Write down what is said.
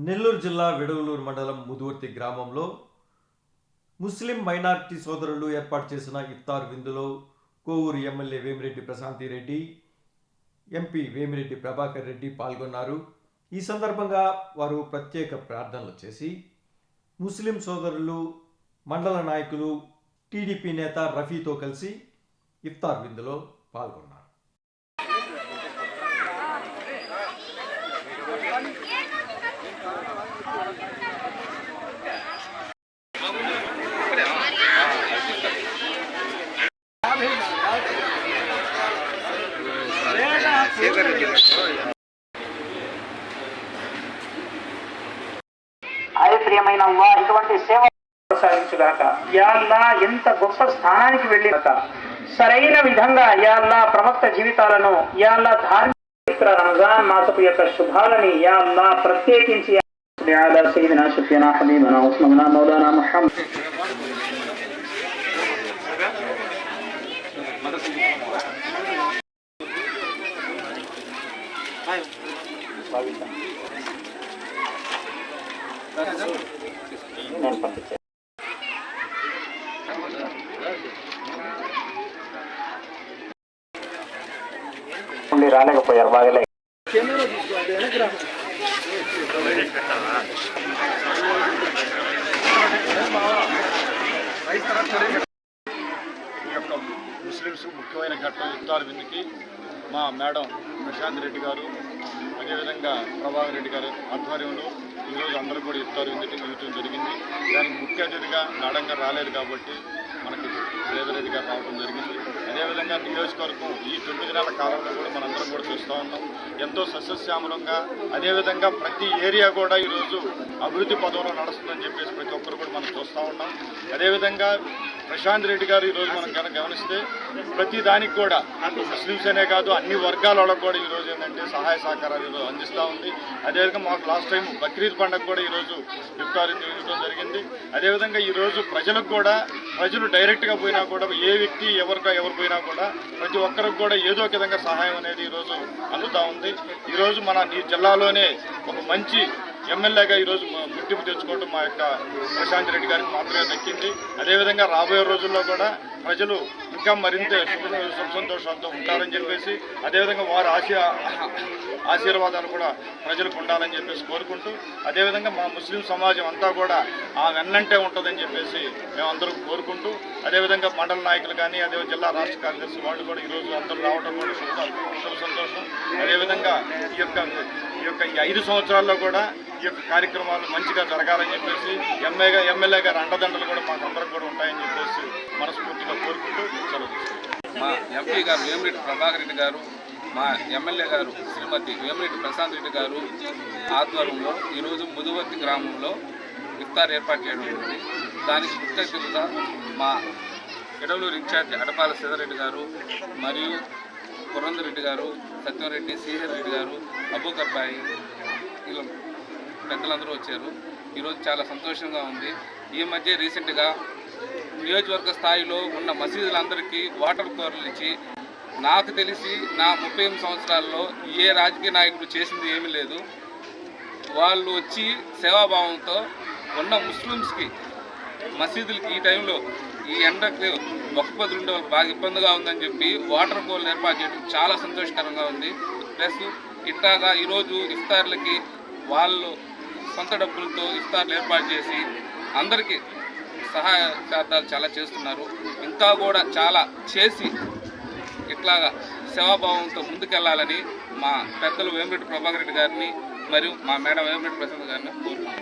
నెల్లూరు జిల్లా విడవలూరు మండలం ముదువర్తి గ్రామంలో ముస్లిం మైనారిటీ సోదరులు ఏర్పాటు చేసిన ఇఫ్తార్ విందులో కోవూరు ఎమ్మెల్యే వేమిరెడ్డి ప్రశాంతి రెడ్డి ఎంపీ వేమిరెడ్డి ప్రభాకర్ రెడ్డి పాల్గొన్నారు ఈ సందర్భంగా వారు ప్రత్యేక ప్రార్థనలు చేసి ముస్లిం సోదరులు మండల నాయకులు టీడీపీ నేత రఫీతో కలిసి ఇఫ్తార్ విందులో పాల్గొన్నారు ప్రియమైన అల్లా ఇటువంటి సేవ కొనసాగించుగాక. యాల్లా ఎంత గొప్ప స్థానానికి వెళ్ళినాక సరైన విధంగా యాల్లా ప్రవక్త జీవితాలను యా అల్లా ధార్మిక పవిత్ర రంజాన్ మాసపు యొక్క శుభాలని యా అల్లా ప్రత్యేకించి على سيدنا شفينا حبيبنا واسمنا مولانا محمد నేను పంపించాను రాలేకపోయారు బాగలే ఈ యొక్క ముస్లిమ్స్ ముఖ్యమైన ఘట్టం యుద్ధాలు విందుకి మా మేడం ప్రశాంత్ రెడ్డి గారు అదేవిధంగా ప్రభాకర్ రెడ్డి గారు ఆధ్వర్యంలో ఈరోజు అందరూ కూడా ఇస్తారు విందుకి ఇవ్వటం జరిగింది. దానికి ముఖ్య అతిథిగా నాడంగా రాలేదు కాబట్టి మనకి శ్రీధరెడ్డి గారు రావడం జరిగింది. అదేవిధంగా నియోజకవర్గం ఈ తొమ్మిది నెలల కాలంలో కూడా మనందరం కూడా చూస్తూ ఉన్నాం. ఎంతో సస్యశ్యామలంగా అదేవిధంగా ప్రతి ఏరియా కూడా ఈరోజు అభివృద్ధి పదంలో నడుస్తుందని చెప్పేసి ప్రతి ఒక్కరు కూడా మనం చూస్తూ ఉన్నాం. అదేవిధంగా ప్రశాంత్ రెడ్డి గారు ఈరోజు మనం కనుక గమనిస్తే ప్రతి దానికి కూడా ముస్లిమ్స్ అనే కాదు అన్ని వర్గాల వాళ్ళకు కూడా ఈరోజు ఏంటంటే సహాయ సహకారాలు ఈరోజు అందిస్తూ ఉంది. అదేవిధంగా మాకు లాస్ట్ టైం బక్రీద్ పండుగ కూడా ఈరోజు ఇఫ్తారు ఇవ్వడం జరిగింది. అదేవిధంగా ఈరోజు ప్రజలకు కూడా ప్రజలు డైరెక్ట్గా పోయినా కూడా ఏ వ్యక్తి ఎవరికి ఎవరికి పోయినా కూడా ప్రతి ఒక్కరికి కూడా ఏదో ఒక విధంగా సహాయం అనేది ఈరోజు అందుతూ ఉంది. ఈరోజు మన ఈ జిల్లాలోనే ఒక మంచి ఎమ్మెల్యేగా ఈరోజు గుర్తింపు తెచ్చుకోవడం మా యొక్క ప్రశాంత్ రెడ్డి గారికి మాత్రమే దక్కింది. అదేవిధంగా రాబోయే రోజుల్లో కూడా ప్రజలు ఇంకా మరింత సుఖ సంతోషాలతో ఉంటారని చెప్పేసి అదేవిధంగా వారి ఆశీ ఆశీర్వాదాలు కూడా ప్రజలకు ఉండాలని చెప్పేసి కోరుకుంటూ అదేవిధంగా మా ముస్లిం సమాజం అంతా కూడా ఆ వెన్నంటే ఉంటుందని చెప్పేసి మేమందరం కోరుకుంటూ అదేవిధంగా మండల నాయకులు కానీ అదే జిల్లా రాష్ట్ర కార్యదర్శి వాళ్ళు కూడా ఈరోజు అందరూ రావడం కూడా శుభ సంతోషం. అదేవిధంగా ఈ యొక్క ఈ యొక్క ఈ ఐదు సంవత్సరాల్లో కూడా కార్యక్రమాలు మంచిగా జరగాలని చెప్పేసి ఎమ్మెల్యే ఎమ్మెల్యే గారి అండదండలు కూడా మాకు అందరికి కూడా ఉంటాయని చెప్పేసి మనస్ఫూర్తిగా కోరుకుంటూ సెలవు మా ఎంపీ గారు వేమిరెడ్డి ప్రభాకర్ రెడ్డి గారు మా ఎమ్మెల్యే గారు శ్రీమతి వేమిరెడ్డి ప్రశాంత్ రెడ్డి గారు ఆధ్వర్యంలో ఈరోజు ముదువర్తి గ్రామంలో ఇఫ్తార్ ఏర్పాటు చేయడం జరిగింది. దానికి ముఖ్య మా ఎడవలూరు ఇన్ఛార్జి అడపాల సీతారెడ్డి గారు మరియు పురంధరెడ్డి గారు సత్యంరెడ్డి శ్రీహర్ రెడ్డి గారు అబూకర్బాయి ఇలా పెద్దలందరూ వచ్చారు. ఈరోజు చాలా సంతోషంగా ఉంది. ఈ మధ్య రీసెంట్గా నియోజకవర్గ స్థాయిలో ఉన్న మసీదులందరికీ వాటర్ కూరలు ఇచ్చి నాకు తెలిసి నా ముప్పై ఎనిమిది సంవత్సరాల్లో ఏ రాజకీయ నాయకుడు చేసింది ఏమీ లేదు. వాళ్ళు వచ్చి సేవాభావంతో ఉన్న ముస్లిమ్స్కి మసీదులకి ఈ టైంలో ఈ ఎండకు ఒక్క ఉండే వాళ్ళకి బాగా ఇబ్బందిగా ఉందని చెప్పి వాటర్ కూల్ ఏర్పాటు చేయడం చాలా సంతోషకరంగా ఉంది. ప్లస్ ఇట్లాగా ఈరోజు ఇఫ్తార్లకి వాళ్ళు సొంత డబ్బులతో ఇఫ్తార్లు ఏర్పాటు చేసి అందరికీ సహాయ శాతాలు చాలా చేస్తున్నారు. ఇంకా కూడా చాలా చేసి ఇట్లాగా సేవాభావంతో ముందుకెళ్ళాలని మా పెద్దలు వేమిరెడ్డి ప్రభాకర్ రెడ్డి గారిని మరియు మా మేడం వేమిరెడ్డి ప్రసాద్ గారిని కోరుకుంటున్నాను